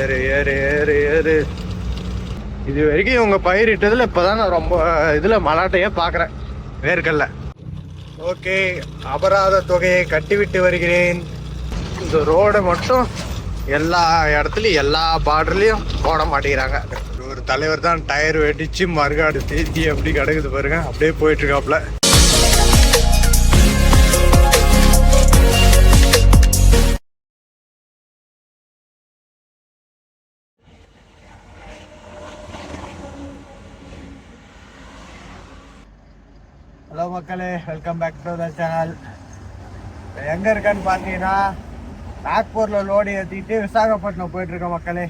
ஏறு ஏறு ஏறு ஏறு. இது வரைக்கும் இவங்க பயிரிட்டதில் இப்போ தான் நான் ரொம்ப இதில் மலாட்டையே பார்க்குறேன் வேர்க்கல்ல ஓகே அபராத தொகையை கட்டிவிட்டு வருகிறேன். இந்த ரோடை மட்டும் எல்லா இடத்துலையும் எல்லா பார்டர்லயும் போட மாட்டேங்கிறாங்க. ஒரு தலைவர் தான் டயர் வெடிச்சு மறுகாடு தேத்தி அப்படி கிடக்குது பாருங்க. அப்படியே போயிட்டுருக்காப்புல மக்களே welcome back to the channel எங்கே இருக்கேன்னு பார்த்தீங்கன்னா நாக்பூரில் லோடு ஏற்றிட்டு விசாகப்பட்டினம் போயிட்டுருக்கேன் மக்களே.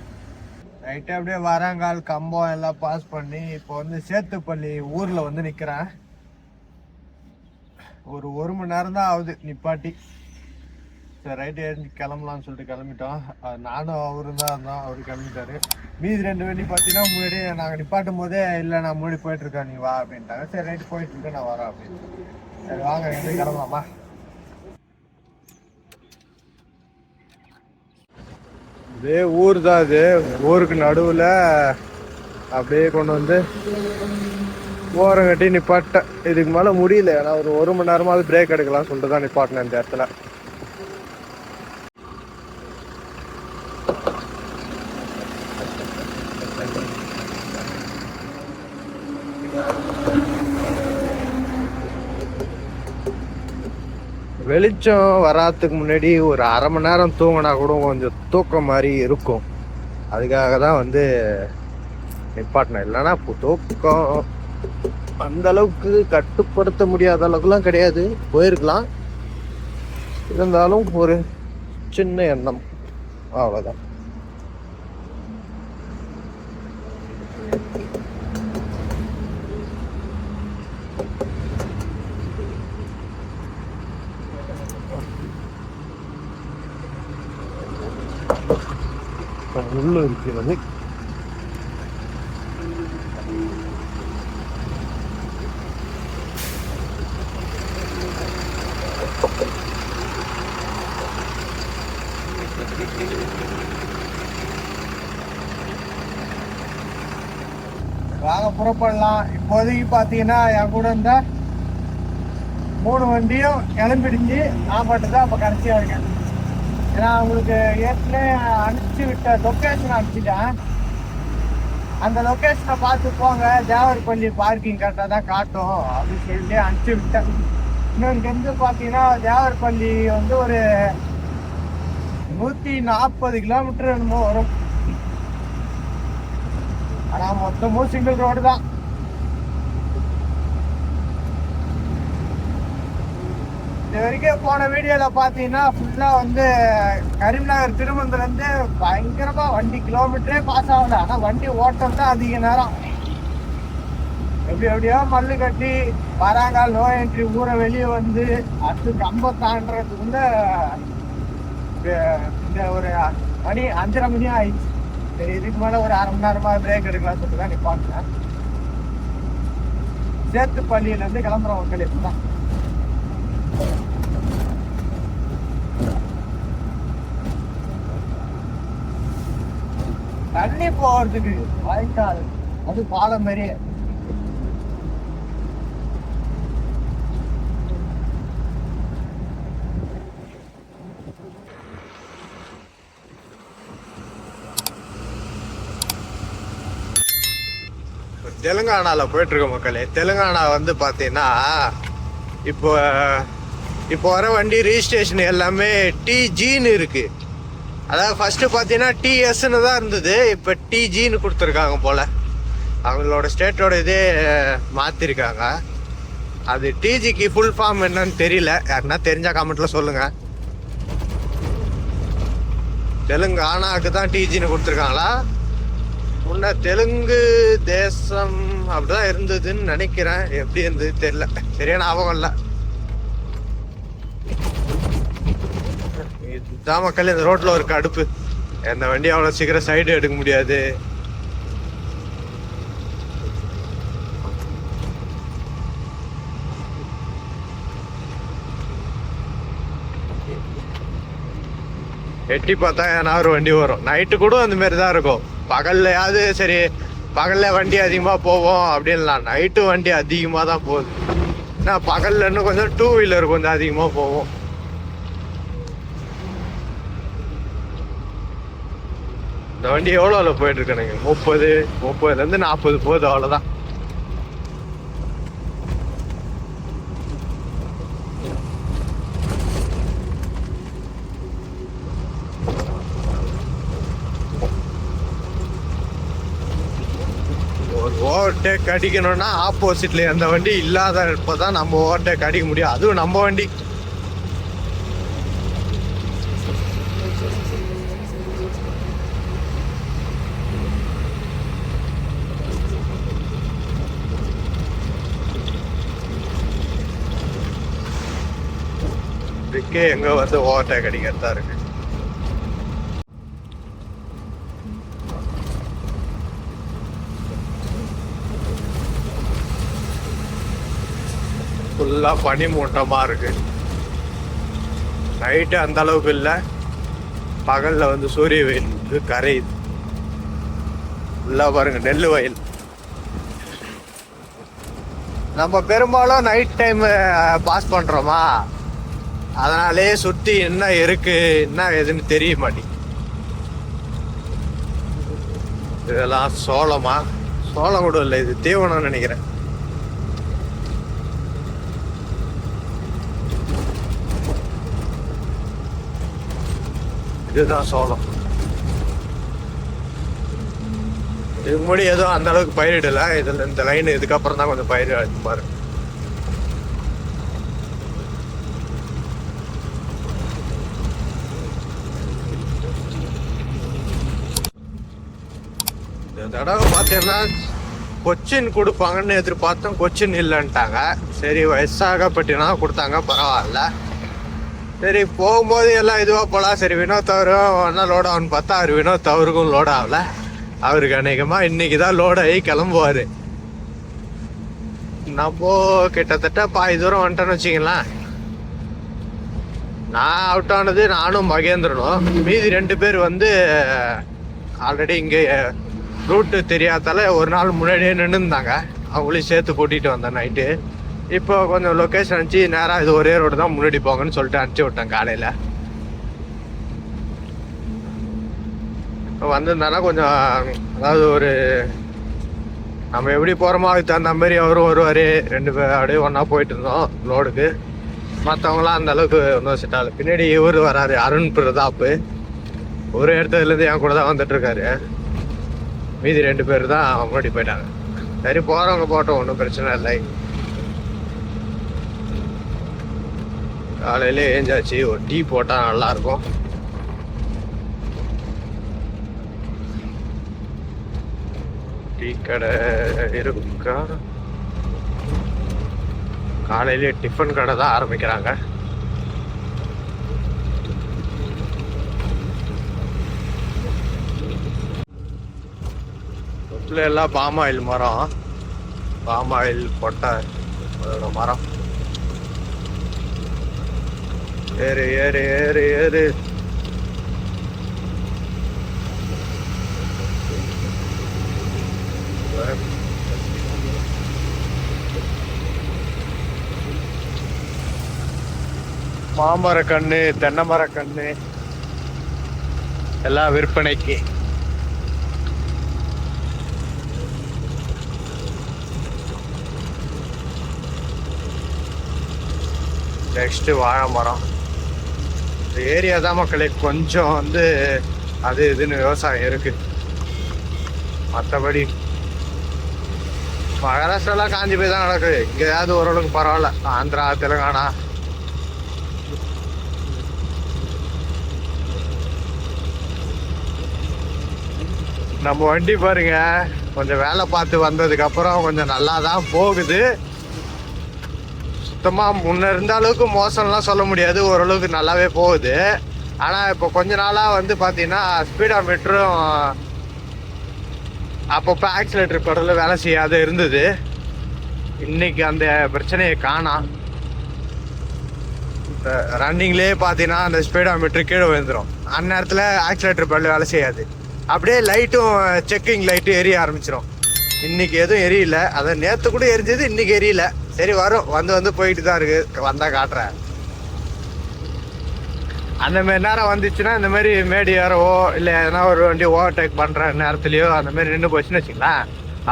ரைட்டு அப்படியே வரங்கால் கம்பம் எல்லாம் பாஸ் பண்ணி இப்போ வந்து சேத்துப்பள்ளி ஊரில் வந்து நிற்கிறேன் ஒரு ஒரு மணி நேரம் தான் ஆகுது நிப்பாட்டி. சரி ரைட்டு ஏறி கிளம்பலாம்னு சொல்லிட்டு கிளம்பிட்டோம். அது நானும் அவரும் தான் இருந்தோம். அவரு கிளம்பிட்டாரு. மீதி ரெண்டு வண்டி பார்த்தீங்கன்னா முன்னாடி நாங்கள் நிப்பாட்டும் போதே இல்லை நான் முன்னாடி போயிட்டுருக்கேன் நீ வா அப்படின்ட்டாங்க. சரி ரைட்டு போயிட்டு நான் வரேன் அப்படின்னு சரி வாங்க ரெண்டு கிளம்பலாமா? இதே ஊர் தான் இது. ஊருக்கு நடுவில் அப்படியே கொண்டு வந்து ஓரம் கட்டி நிப்பாட்டேன். இதுக்கு மேலே முடியல. ஏன்னா ஒரு ஒரு மணி நேரமாவது பிரேக் எடுக்கலாம் சொல்லிட்டு தான் நிப்பாட்டினேன் இந்த இடத்துல. வெளிச்சம் வராதுக்கு முன்னாடி ஒரு அரை மணி நேரம் தூங்கினா கூட கொஞ்சம் தூக்கம் மாதிரி இருக்கும். அதுக்காக தான் வந்து நிப்பாட்டினேன். இல்லைன்னா இப்போ தூக்கம் அந்த அளவுக்கு கட்டுப்படுத்த முடியாத அளவுக்குலாம் கிடையாது. போயிருக்கலாம். இருந்தாலும் ஒரு சின்ன எண்ணம். அவ்வளோதான் உள்ளே இருக்கிறது வாங்க புறப்படலாம். இப்போதைக்கு பார்த்தீங்கன்னா என் கூட இருந்த மூணு வண்டியும் கிளம்பிடுஞ்சு நான் மட்டும் தான் இப்போ கடைசியாக இருக்கேன். ஏன்னா உங்களுக்கு ஏற்கனவே அனுப்பிச்சு விட்ட லொக்கேஷன் அனுப்பிச்சிட்டேன். அந்த லொக்கேஷனை பார்த்து போங்க. தேவர்பள்ளி பார்க்கிங் கரெக்டாக தான் காட்டும் அப்படின்னு சொல்லிட்டு அனுப்பிச்சு விட்டேன். இன்னும் இங்கேருந்து பார்த்தீங்கன்னா தேவர்பள்ளி வந்து ஒரு நூற்றி நாற்பது கிலோமீட்டர் என்னமோ வரும். ஆனால் மொத்தமும் சிங்கிள் ரோடு தான். இது வரைக்கும் போன வீடியோல பாத்தீங்கன்னா ஃபுல்லா வந்து கரீம்நகர் திருமந்திலேருந்து பயங்கரமா வண்டி கிலோமீட்டரே பாஸ் ஆகல. ஆனா வண்டி ஓட்டம் தான் அதிக நேரம். எப்படி எப்படியோ மல்லு கட்டி வராங்கால் நோ என்ட்ரி ஊரை வெளியே வந்து அடுத்து கம்பம் தாண்டதுக்குள்ள இந்த- இந்த ஒரு மணி அஞ்சரை மணி ஆயிடுச்சு. சரி இதுக்கு மேல ஒரு அரை மணி நேரமா பிரேக் எடுக்கலாம் சொல்லிட்டு தான் நிப்பாட்டினேன். சேத்துப்பள்ளியில பள்ளியிலேருந்து கிளம்புறோம் மக்கள் இப்பதான் தண்ணி போறதுக்கு வாய்க்கால். அது பாலம் மாதிரி தெலுங்கானால போயிட்டுருக்க மக்களே. தெலுங்கானா வந்து பார்த்தீங்கன்னா இப்போ இப்போ வர வண்டி ரிஜிஸ்ட்ரேஷன் எல்லாமே டிஜின்னு இருக்குது அதாவது ஃபஸ்ட்டு பார்த்தீங்கன்னா டிஎஸ்ன்னு தான் இருந்தது. இப்போ டிஜின்னு கொடுத்துருக்காங்க போல். அவங்களோட ஸ்டேட்டோட இதே மாற்றிருக்காங்க அது டிஜிக்கு ஃபுல் ஃபார்ம் என்னன்னு தெரியல. யாருன்னா தெரிஞ்சால் கமெண்ட்டில் சொல்லுங்கள் தெலுங்கானாக்கு தான் டிஜின்னு கொடுத்துருக்காங்களா? முன்ன தெலுங்கு தேசம் அப்படிதான் இருந்ததுன்னு நினைக்கிறேன். எப்படி இருந்தது தெரியல. சரியான ஞாபகம் இல்லை. மக்கள் இந்த ரோட்ல ஒரு கடுப்பு எந்த வண்டி அவ்வளோ சீக்கிரம் சைடு எடுக்க முடியாது. எட்டி பார்த்தா ஏன்னா ஒரு வண்டி வரும். நைட்டு கூட அந்த மாதிரி தான் இருக்கும். பகல்லையாவது சரி பகல்ல வண்டி அதிகமாக போவோம் அப்படின்லாம். நைட்டு வண்டி அதிகமாக தான் போகுது. ஏன்னா பகல்ல இன்னும் கொஞ்சம் டூ வீலர் கொஞ்சம் அதிகமாக போவோம். இந்த வண்டி எவ்வளோவில் போயிட்டு இருக்கானுங்க முப்பது முப்பதுலேருந்து நாற்பது போகுது அவ்வளோதான் ஒரு ஓவர்டேக் அடிக்கணும்னா ஆப்போசிட்ல எந்த வண்டி இல்லாத தான் நம்ம ஓவர்டேக் அடிக்க முடியும். அதுவும் நம்ம வண்டி. இதுக்கே எங்க வந்து ஓவர்டேக் அடிக்கிறதா இருக்கு. ஃபுல்லா பனி மூட்டமா இருக்கு. நைட்டு அந்த அளவுக்கு இல்லை. பகல்ல வந்து சூரிய வெயில் வந்து கரையுது ஃபுல்லாக பாருங்க நெல் வயல். நம்ம பெரும்பாலும் நைட் டைம் பாஸ் பண்றோமா? அதனாலே சுத்தி என்ன இருக்கு என்ன எதுன்னு தெரிய மாட்டேங்குது. இதெல்லாம் சோளமா? சோளம் கூட இல்லை இது தீவனம்னு நினைக்கிறேன். இதுதான் சோளம். இதுக்கு முன்னாடி எதுவும் அந்த அளவுக்கு பயிரிடல. இதுல இந்த லைன் இதுக்கப்புறம் தான் கொஞ்சம் பயிர் பாரு. தடவை பார்த்தீங்கன்னா கொச்சின் கொடுப்பாங்கன்னு எதிர்பார்த்தோம். கொச்சின் இல்லைன்ட்டாங்க. சரி வயசாகப்பட்டினா கொடுத்தாங்க பரவாயில்ல. சரி போகும்போது எல்லாம் இதுவாக போகலாம் சரி வினோத் அவரும் ஒன்றா லோட் ஆகும்னு பார்த்தா அவர் வினோத் அவருக்கும் லோட் ஆகல. அவருக்கு அநேகமாக இன்னைக்கு தான் லோட் ஆகி கிளம்புவார். நம்ம கிட்டத்தட்ட பாதி தூரம் வந்துட்டேன்னு வச்சிங்களேன் நான் அவுட் ஆனது நானும் மகேந்திரனும். மீதி ரெண்டு பேர் வந்து ஆல்ரெடி இங்கே ரூட்டு தெரியாதால ஒரு நாள் முன்னாடியே நின்றுருந்தாங்க அவங்களையும் சேர்த்து கூட்டிகிட்டு வந்தேன் நைட்டு இப்போ கொஞ்சம் லொக்கேஷன் அனுப்பிச்சு நேராக இது ஒரே ரோடு தான் முன்னாடி போங்கன்னு சொல்லிட்டு அனுப்பிச்சி விட்டேன் காலையில். இப்போ வந்திருந்தானா கொஞ்சம் அதாவது ஒரு நம்ம எப்படி போகிறோமோ அதுக்கு தகுந்த மாதிரி அவரும் வருவார். ரெண்டு பேர் அப்படியே ஒன்றா போயிட்டு இருந்தோம் லோடுக்கு மற்றவங்களாம் அந்த அளவுக்கு ஒன்றும் செட் பின்னாடி இவர் வராரு அருண் பிரதாப் ஒரு இடத்துலேருந்து என் கூட தான் வந்துட்டுருக்காரு மீதி ரெண்டு பேர் தான் முன்னாடி போயிட்டாங்க. சரி போகிறவங்க போட்டோம் ஒன்றும் பிரச்சனை இல்லை. காலையில் ஏஞ்சாச்சு ஒரு டீ போட்டால் நல்லா இருக்கும் டீ கடை இருக்கா? காலையிலே டிஃபன் கடை தான் ஆரம்பிக்கிறாங்க. வீட்டில் எல்லாம் பாம் ஆயில் மரம். பாம் ஆயில் கொட்டை அதோட மரம். ஏறு ஏறு ஏறு ஏறு. மாமர கண்ணு தென்னை மர கண்ணு எல்லாம் விற்பனைக்கு. நெக்ஸ்ட்டு வாழை மரம். இந்த ஏரியா தான் மக்களே கொஞ்சம் வந்து அது இதுன்னு விவசாயம் இருக்குது மற்றபடி மகாராஷ்டிராலாம் காஞ்சி போய் தான் நடக்குது. இங்கேயாவது ஓரளவுக்கு பரவாயில்ல. ஆந்திரா தெலுங்கானா. நம்ம வண்டி பாருங்க. கொஞ்சம் வேலை பார்த்து வந்ததுக்கப்புறம் கொஞ்சம் நல்லா தான் போகுது. சுத்தமாக முன்னே இருந்த அளவுக்கு மோசம்லாம் சொல்ல முடியாது. ஓரளவுக்கு நல்லாவே போகுது. ஆனால் இப்போ கொஞ்ச நாளாக வந்து பார்த்தீங்கன்னா ஸ்பீடா மீட்டரும் அப்பப்போ ஆக்சிலேட்டர் பெடலில் வேலை செய்யாத இருந்தது. இன்னைக்கு அந்த பிரச்சனையை காணாம். ரன்னிங்லேயே பார்த்தீங்கன்னா அந்த ஸ்பீடா மீட்டர் கீழே விழுந்துடும் அந்நேரத்தில் ஆக்சிலேட்டர் பல்லு வேலை செய்யாது. அப்படியே லைட்டும் செக்கிங் லைட்டும் எரிய ஆரம்பிச்சிடும் இன்னைக்கு எதுவும் எரியல. அதை நேற்று கூட எரிஞ்சது இன்னைக்கு எரியல. சரி வரும். வந்து வந்து போயிட்டு தான் இருக்கு. வந்தா காட்டுறேன். அந்த மாதிரி நேரம் வந்துச்சுன்னா இந்த மாதிரி மேடி ஏறவோ இல்லை எதனா ஒரு வண்டி ஓவர்டேக் பண்ணுற நேரத்துலையோ அந்த மாதிரி நின்று போச்சுன்னு வச்சுக்கலாம்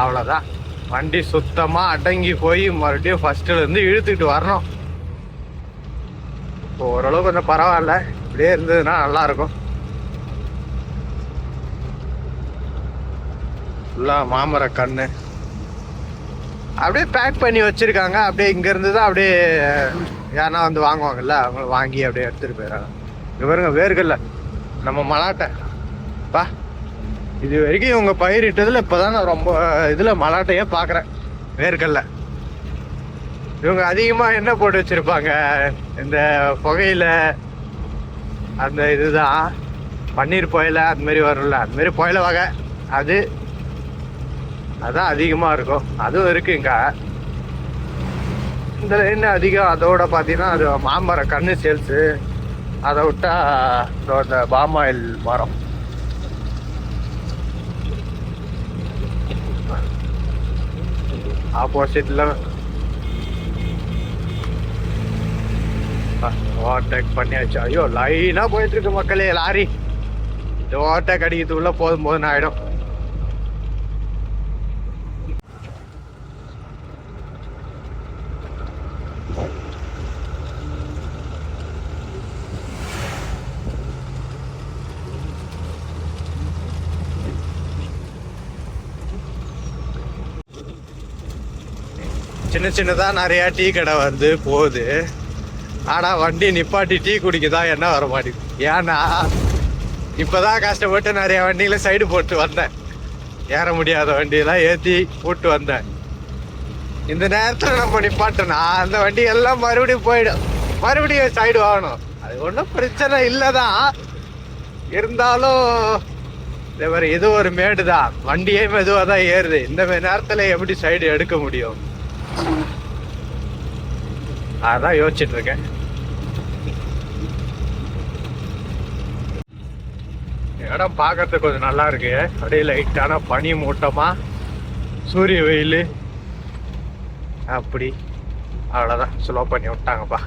அவ்வளோதான் வண்டி சுத்தமாக அடங்கி போய் மறுபடியும் ஃபர்ஸ்ட்ல இருந்து இழுத்துக்கிட்டு வரணும். இப்போ ஓரளவு கொஞ்சம் பரவாயில்ல. இப்படியே இருந்ததுன்னா நல்லா இருக்கும் ஃபுல்லாக மாமர கண்ணு. அப்படியே பேக் பண்ணி வச்சிருக்காங்க. அப்படியே இங்க இருந்து தான் அப்படியே யாருன்னா வந்து வாங்குவாங்கல்ல அவங்க வாங்கி அப்படியே எடுத்துட்டு போயிடறாங்க. இவருங்க பாருங்க வேர்கல்ல நம்ம மலாட்டை. பா இது வரைக்கும் இவங்க பயிரிட்டதுல இப்போதான் நான் ரொம்ப இதுல மலாட்டையே பார்க்குறேன் வேர்கல்ல இவங்க அதிகமாக என்ன போட்டு வச்சுருப்பாங்க? இந்த புகையில அந்த இதுதான். பன்னீர் புயலை அந்த மாதிரி வரும்ல. அந்த மாதிரி புயல வகை. அது அதான் அதிகமாக இருக்கும். அதுவும் இருக்குங்க. இந்த லைன் அதிகம் அதோட பார்த்தீங்கன்னா அது மாமர கண்ணு சேல்ஸு அதை விட்டா இந்த பாமாயில் மரம். ஆப்போசிட்ல ஓவர்டேக் பண்ணியாச்சு. ஐயோ லைனாக போயிட்டு இருக்கு மக்களே லாரி. இந்த ஓவர்டேக் அடிக்கிறதுக்குள்ள போதும் போதுன்னு ஆயிடும். சின்ன சின்னதாக நிறையா டீ கடை வந்து போகுது. ஆனால் வண்டி நிப்பாட்டி டீ குடிக்கதான் என்ன வர மாட்டேங்குது ஏன்னா இப்பதான் கஷ்டப்பட்டு நிறைய வண்டிகளை சைடு போட்டு வந்தேன். ஏற முடியாத வண்டியெல்லாம் ஏற்றி போட்டு வந்தேன். இந்த நேரத்தில் நம்ம நிப்பாட்டனா அந்த வண்டி எல்லாம் மறுபடியும் போயிடும். மறுபடியும் சைடு வாங்கணும். அது ஒன்றும் பிரச்சனை இல்லை தான் இருந்தாலும் இதே மாதிரி இது ஒரு மேடு தான் வண்டியே மெதுவாக தான் ஏறுது. இந்த மாதிரி நேரத்தில் எப்படி சைடு எடுக்க முடியும்? அதான் யோசிச்சுட்டு இருக்கேன் இடம் பார்க்கறதுக்கு கொஞ்சம் நல்லா இருக்கு. அப்படியே லைட்டான பனி மூட்டமா சூரிய வெயில். அப்படி. அவ்வளோதான் ஸ்லோ பண்ணி விட்டாங்கப்பா.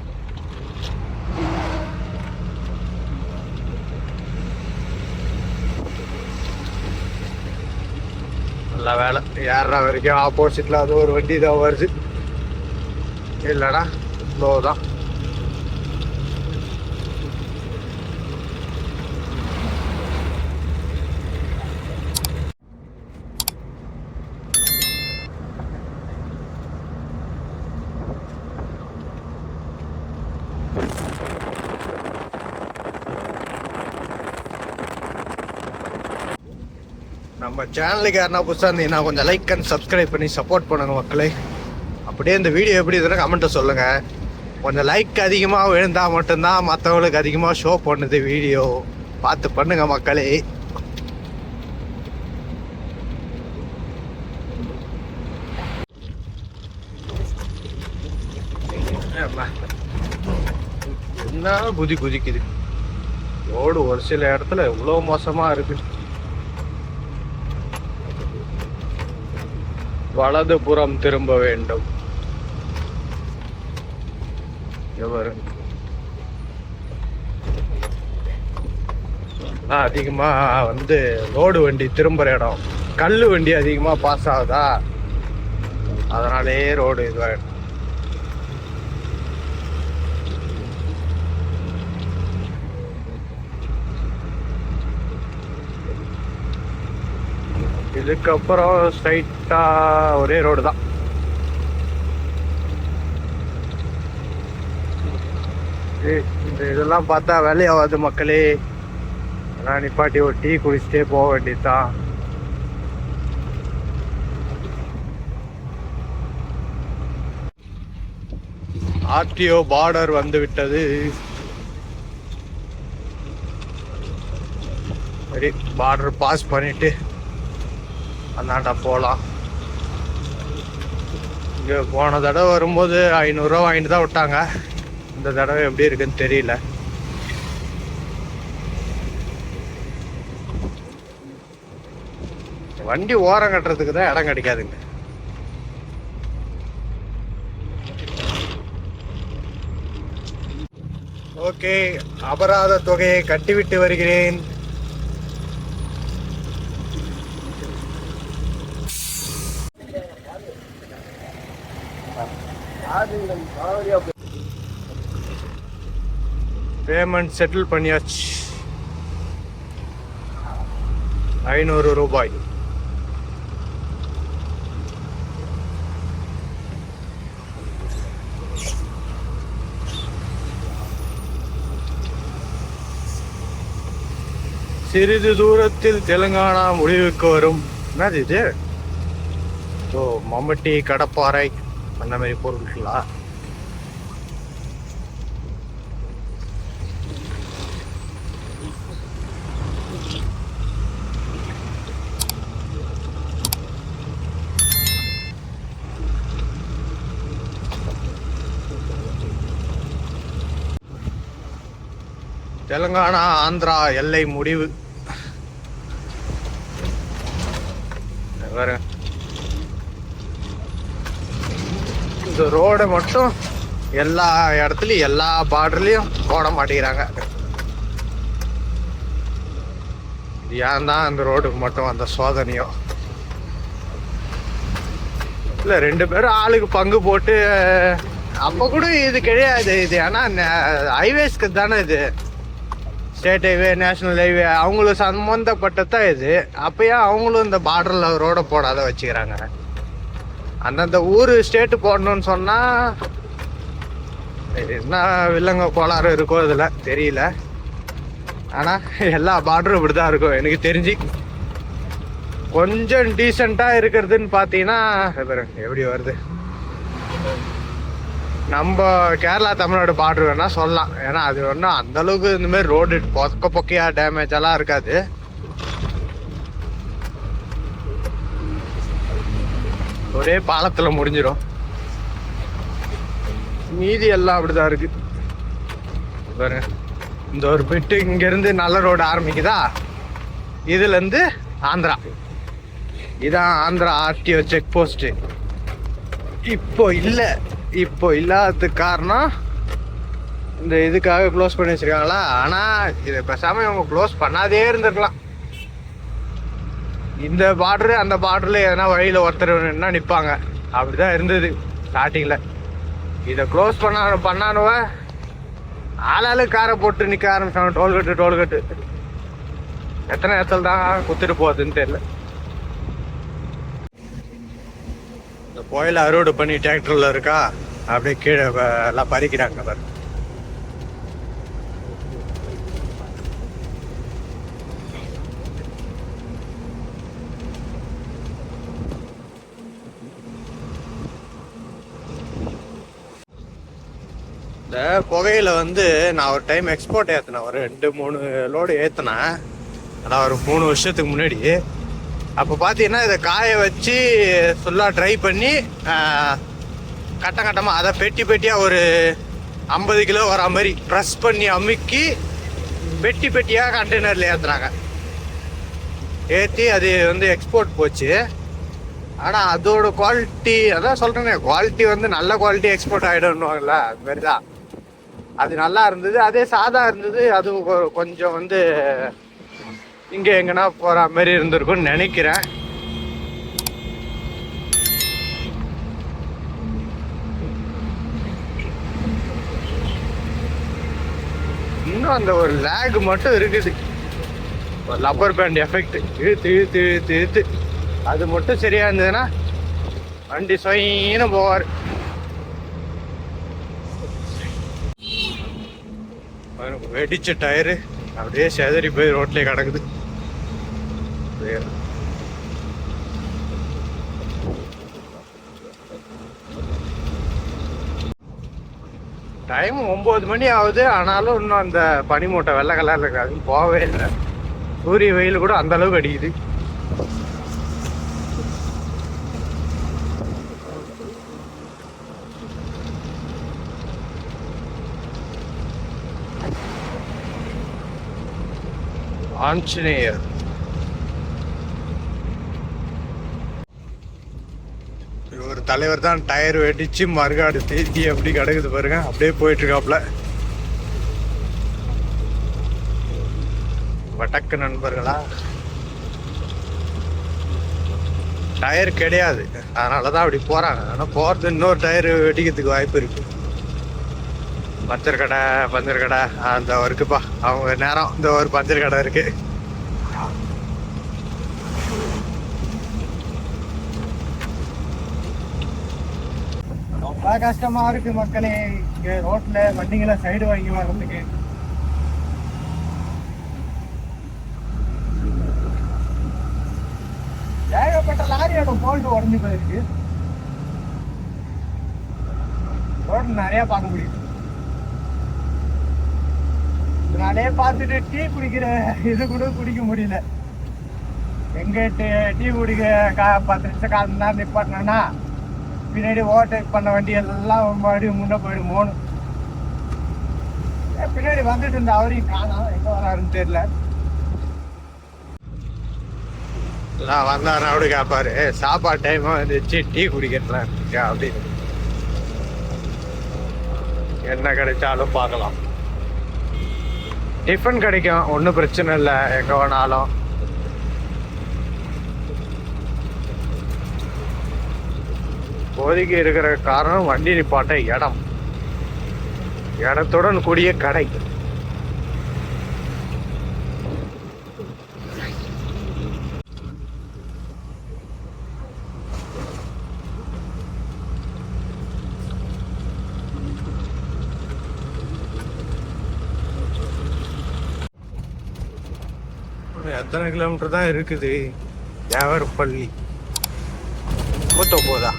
நல்ல வேலை. ஏறுற வரைக்கும் ஆப்போசிட்டில் அது ஒரு வண்டி தான் வருது. இல்லைனா ஸ்லோ தான் நம்ம சேனலுக்கு யாருனா புதுசாக இருந்தீங்கன்னா கொஞ்சம் லைக் அண்ட் சப்ஸ்கிரைப் பண்ணி சப்போர்ட் பண்ணுங்கள் மக்களே. அப்படியே இந்த வீடியோ எப்படி இருந்தாலும் கமெண்ட்டை சொல்லுங்கள் கொஞ்சம் லைக் அதிகமாக விழுந்தால் மட்டும்தான் மற்றவங்களுக்கு அதிகமாக ஷோ பண்ணுது வீடியோ பார்த்து பண்ணுங்கள் மக்களே. என்ன குதி குதிக்குது? ரோடு ஒரு சில இடத்துல எவ்வளோ மோசமாக இருக்குது. வலதுபுறம் திரும்ப வேண்டும். எவர்? அதிகமா வந்து ரோடு வண்டி திரும்புற இடம். கல்லு வண்டி அதிகமா பாஸ் ஆகுதா? அதனாலே ரோடு இதுவாகிடும் இதுக்கப்புறம் ஸ்ட்ரைட்டா ஒரே ரோடு தான். இந்த இதெல்லாம் பார்த்தா வேலையாகாது மக்களே. நான் நிப்பாட்டி ஒரு டீ குடிச்சிட்டே போக வேண்டியதுதான். ஆர்டிஓ பார்டர் வந்து விட்டது சரி பார்டர் பாஸ் பண்ணிட்டு அந்தாண்டா போகலாம் இங்கே போன தடவை வரும்போது ஐநூறுரூவா வாங்கிட்டு தான் விட்டாங்க. இந்த தடவை எப்படி இருக்குன்னு தெரியல. வண்டி ஓரம் கட்டுறதுக்கு தான் இடம் கிடைக்காதுங்க. ஓகே அபராத தொகையை கட்டிவிட்டு வருகிறேன். பேமெண்ட் செட்டில் பண்ணியாச்சு. ஐநூறு ரூபாய். சிறிது தூரத்தில் தெலுங்கானா முடிவுக்கு வரும். என்னது இது? ஸோ மம்முட்டி கடப்பாறை. அந்த மாதிரி பொருட்களா தெலுங்கானா ஆந்திரா எல்லை முடிவு. பாருங்க இந்த ரோடை மட்டும் எல்லா இடத்துலையும் எல்லா பார்டர்லையும் போட மாட்டேங்கிறாங்க. ஏன் தான் அந்த ரோடுக்கு மட்டும் அந்த சோதனையோ? இல்லை ரெண்டு பேரும் ஆளுக்கு பங்கு போட்டு அப்போ கூட இது கிடையாது இது. ஏன்னா ஹைவேஸ்க்கு தானே இது. ஸ்டேட் ஹைவே நேஷனல் ஹைவே அவங்களுக்கு சம்மந்தப்பட்டதான் இது. அப்பயே அவங்களும் இந்த பார்டரில் ரோடை போடாத வச்சுக்கிறாங்க. அந்தந்த ஊர் ஸ்டேட்டு போடணும்னு சொன்னால் என்ன வில்லங்க கோளாறு இருக்கோ இதில் தெரியல. ஆனால் எல்லா பார்டரும் இப்படி தான் இருக்கும் எனக்கு தெரிஞ்சு. கொஞ்சம் டீசெண்டாக இருக்கிறதுன்னு பார்த்தீங்கன்னா எப்படி வருது? நம்ம கேரளா தமிழ்நாடு பார்டர் வேணால் சொல்லலாம். ஏன்னா அது ஒன்றும் அந்தளவுக்கு இந்தமாரி இந்த மாதிரி ரோடு பொக்க பொக்கையாக டேமேஜ் எல்லாம் இருக்காது. ஒரே பாலத்துல முடிஞ்சிடும் மீதி எல்லாம் அப்படிதான் இருக்கு. பாருங்க இந்த ஒரு பெட்டு இங்கேருந்து நல்ல ரோடு ஆரம்பிக்குதா? இதுல இருந்து ஆந்திரா. இதான் ஆந்திரா ஆர்டிஓ செக் போஸ்ட் இப்போ இல்லை இப்போ இல்லாததுக்கு காரணம் இந்த இதுக்காக க்ளோஸ் பண்ணி வச்சிருக்காங்களா? ஆனால் இதை பேசாமல் இவங்க க்ளோஸ் பண்ணாதே இருந்திருக்கலாம். இந்த பார்டரு அந்த பார்டரில் எதனா வழியில் ஒருத்தர் என்ன அப்படி தான் இருந்தது ஸ்டார்டிங்கில் இதை க்ளோஸ் பண்ண பண்ணானுவ. ஆளாளு காரை போட்டு நிற்க ஆரம்பிச்சாங்க டோல்கட்டு டோல்கட்டு எத்தனை இடத்துல தான் குத்துட்டு போகுதுன்னு தெரியல. இந்த புயல அறுவடை பண்ணி டிராக்டரில் இருக்கா? அப்படியே கீழே எல்லாம் பறிக்கிறாங்க பாருங்க இந்த புகையில வந்து நான் ஒரு டைம் எக்ஸ்போர்ட் ஏற்றினேன் ஒரு ரெண்டு மூணு லோடு ஏற்றினேன் அதான் ஒரு மூணு வருஷத்துக்கு முன்னாடி. அப்போ பார்த்தீங்கன்னா இதை காய வச்சு ஃபுல்லாக ட்ரை பண்ணி கட்டம் கட்டமாக அதை பெட்டி பெட்டியாக ஒரு ஐம்பது கிலோ வர மாதிரி ப்ரெஸ் பண்ணி அமுக்கி பெட்டி பெட்டியாக கண்டெய்னரில் ஏற்றுறாங்க ஏற்றி அது வந்து எக்ஸ்போர்ட் போச்சு. ஆனால் அதோட குவாலிட்டி அதான் சொல்கிறேனே குவாலிட்டி வந்து நல்ல குவாலிட்டி எக்ஸ்போர்ட் ஆகிடும்னுவாங்கல்ல அது மாதிரி தான் அது நல்லா இருந்தது. அதே சாதா இருந்தது. அது கொஞ்சம் வந்து இங்கே எங்கன்னா போகிற மாதிரி இருந்திருக்கும்னு நினைக்கிறேன். இன்னும் அந்த ஒரு லேக் மட்டும் இருக்குது. ஒரு லப்பர் பேண்ட் எஃபெக்ட் இழுத்து இழுத்து இழுத்து இழுத்து அது மட்டும் சரியா இருந்ததுன்னா வண்டி சொயின்னு போவார் பாருங்க, வெடிச்ச டயரு அப்படியே செதறி போய் ரோட்லேயே கிடக்குது. டைம் ஒம்பது மணி ஆகுது ஆனாலும் இன்னும் அந்த பனிமூட்டை வெள்ளை கலரில் இருக்கு. அதுவும் போகவே இல்லை. சூரிய வெயில் கூட அந்த அளவுக்கு அடிக்குது. ஆஞ்சநேயர். இவர் தலைவர் தான் டயர் வெடிச்சு மறுகாடு தேதி அப்படி கிடக்குது பாருங்க. அப்படியே போயிட்டு இருக்காப்ல வடக்கு நண்பர்களா? டயர் கிடையாது. அதனால தான் அப்படி போகிறாங்க ஆனால் போகிறது இன்னொரு டயர் வெடிக்கிறதுக்கு வாய்ப்பு இருக்குது பஞ்சர் கடை பஞ்சர் கடை. அந்த இருக்குப்பா. அவங்க நேரம் இந்த ஒரு பஞ்சர் கடை இருக்கு. ரொம்ப கஷ்டமா இருக்கு மக்களே. இங்க ரோட்ல வண்டிங்களை சைடு வாங்கி வர்றதுக்கு. ஏகப்பட்ட லாரியோட போல்ட் உடஞ்சு போயிருக்கு. ரோட்ல நிறைய பார்க்க முடியுது. நானே பார்த்துட்டு டீ குடிக்கிற இது கூட குடிக்க முடியல. எங்க டீ குடிக்க கா பத்து நிமிஷம் கால் மணி நேரம் நிப்பாட்டினா பின்னாடி ஓவர்டேக் பண்ண வண்டி எல்லாம் மறுபடியும் முன்ன போயிடும் மோணும். பின்னாடி வந்துட்டு இருந்த அவரையும் காணும் எங்க வராருன்னு தெரியல. நான் வந்தார் அப்படி கேட்பாரு சாப்பாடு டைம் வந்துச்சு டீ குடிக்கிறதுலாம் இருக்கியா?" அப்படின்னு என்ன கிடைச்சாலும் பார்க்கலாம். டிஃபன் கிடைக்கும் ஒன்றும் பிரச்சனை இல்லை. எங்கே வேணாலும். இப்போதைக்கு இருக்கிற காரணம் வண்டி நிப்பாட்ட இடம். இடத்துடன் கூடிய கடை. எத்தனை கிலோமீட்டர் தான் இருக்குது? தேவரப்பள்ளி முப்பத்தொம்போதா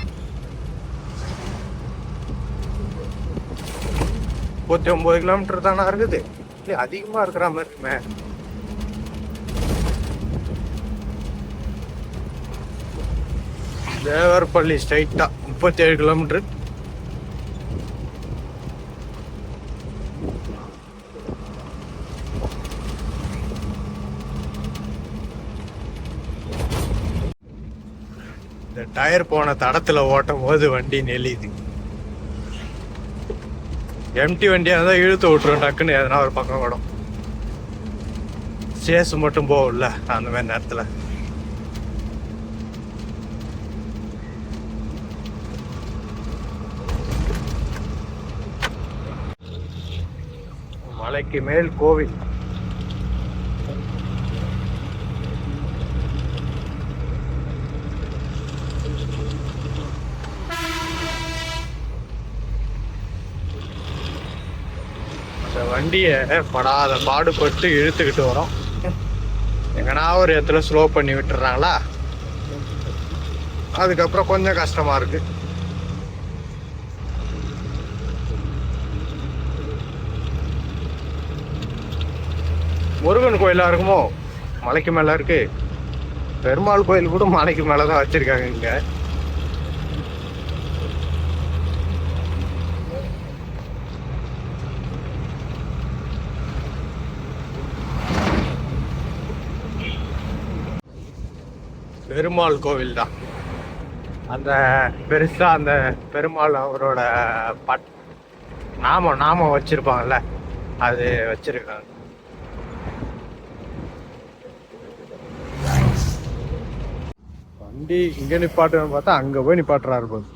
முப்பத்தி ஒன்பது கிலோமீட்டர் தானா இருக்குது? இல்லை அதிகமாக இருக்கிற மாதிரி இருக்குமே. தேவரப்பள்ளி ஸ்ட்ரைட்டா முப்பத்தி ஏழு கிலோமீட்டர் இந்த டயர் போன தடத்தில் ஓட்டும் போது வண்டி நெளியுது. எம்டி வண்டியாக இருந்தால் இழுத்து விட்டுரும் டக்குன்னு எதனா ஒரு பக்கம் கூட சேஸ் மட்டும் போகல அந்த மாதிரி நேரத்தில். மலைக்கு மேல் கோவில் அந்த வண்டியை படாத பாடுபட்டு இழுத்துக்கிட்டு வரோம். எங்கன்னா ஒரு இடத்துல ஸ்லோ பண்ணி விட்டுறாங்களா? அதுக்கப்புறம் கொஞ்சம் கஷ்டமாக இருக்குது முருகன் கோயிலாக இருக்குமோ? மலைக்கு மேலே இருக்குது பெருமாள் கோயில் கூட மலைக்கு மேலே தான் வச்சுருக்காங்க இங்கே. பெருமாள் கோவில் தான் அந்த பெருசாக அந்த பெருமாள் அவரோட பட் நாமம் நாமம் வச்சுருப்பாங்கல்ல அது வச்சிருக்காங்க வண்டி இங்கே நிப்பாட்டுன்னு பார்த்தா அங்கே போய் நிப்பாட்டுறாரு போது